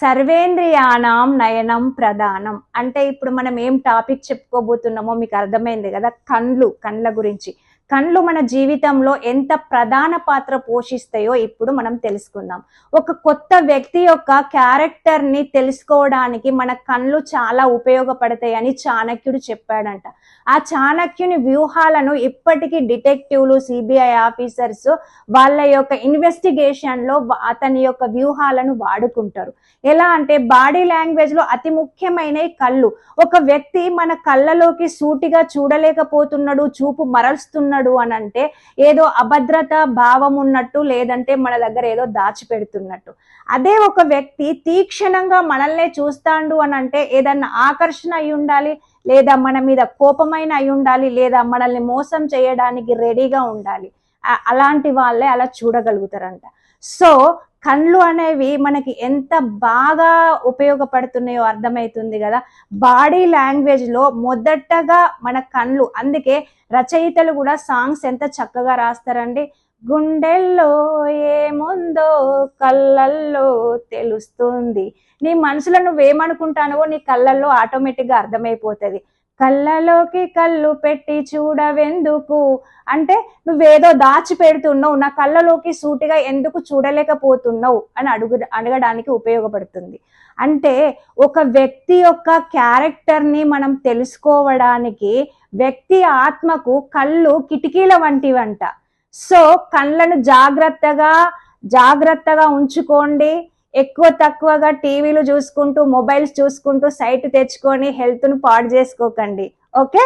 సర్వేంద్రియాణం నయనం ప్రధానం. అంటే ఇప్పుడు మనం ఏం టాపిక్ చెప్పుకోబోతున్నామో మీకు అర్థమైంది కదా కండ్లు కండ్ల గురించి. కండ్లు మన జీవితంలో ఎంత ప్రధాన పాత్ర పోషిస్తాయో ఇప్పుడు మనం తెలుసుకుందాం. ఒక కొత్త వ్యక్తి యొక్క క్యారెక్టర్ని తెలుసుకోవడానికి మన కళ్ళు చాలా ఉపయోగపడతాయని చాణక్యుడు చెప్పాడంట. ఆ చాణక్యుని వ్యూహాలను ఇప్పటికీ డిటెక్టివ్లు సిబిఐ ఆఫీసర్స్ వాళ్ళ యొక్క ఇన్వెస్టిగేషన్లో అతని యొక్క వ్యూహాలను వాడుకుంటారు. ఎలా అంటే బాడీ లాంగ్వేజ్లో అతి ముఖ్యమైన కళ్ళు. ఒక వ్యక్తి మన కళ్ళలోకి సూటిగా చూడలేకపోతున్నాడు చూపు మరలుస్తున్నాడు అని అంటే ఏదో అభద్రత భావం ఉన్నట్టు లేదంటే మన దగ్గర ఏదో దాచిపెడుతున్నట్టు. అదే ఒక వ్యక్తి తీక్షణంగా మనల్నే చూస్తాడు అని అంటే ఏదన్నా ఆకర్షణ అయి ఉండాలి లేదా మన మీద కోపమైన అయి ఉండాలి లేదా మనల్ని మోసం చేయడానికి రెడీగా ఉండాలి. అలాంటి వాళ్ళే అలా చూడగలుగుతారంట. సో కళ్ళు అనేవి మనకి ఎంత బాగా ఉపయోగపడుతున్నాయో అర్థమవుతుంది కదా. బాడీ లాంగ్వేజ్లో మొదటగా మన కళ్ళు అందుకే రచయితలు కూడా సాంగ్స్ ఎంత చక్కగా రాస్తారండి. గుండెల్లో ఏముందో కళ్ళల్లో తెలుస్తుంది. నీ మనసులో నువ్వేమనుకుంటానో నీ కళ్ళల్లో ఆటోమేటిక్గా అర్థమైపోతుంది. కళ్ళలోకి కళ్ళు పెట్టి చూడవెందుకు? అంటే నువ్వేదో దాచి పెడుతున్నావు నా కళ్ళలోకి సూటిగా ఎందుకు చూడలేకపోతున్నావు అని అడుగు అడగడానికి ఉపయోగపడుతుంది. అంటే ఒక వ్యక్తి యొక్క క్యారెక్టర్ని మనం తెలుసుకోవడానికి వ్యక్తి ఆత్మకు కళ్ళు కిటికీల వంటివంట. సో కళ్ళను జాగ్రత్తగా జాగ్రత్తగా ఉంచుకోండి. ఎక్కువ తక్కువగా టీవీలు చూసుకుంటూ మొబైల్స్ చూసుకుంటూ సైట్ తెచ్చుకొని హెల్త్ను పాడు చేసుకోకండి. ఓకే?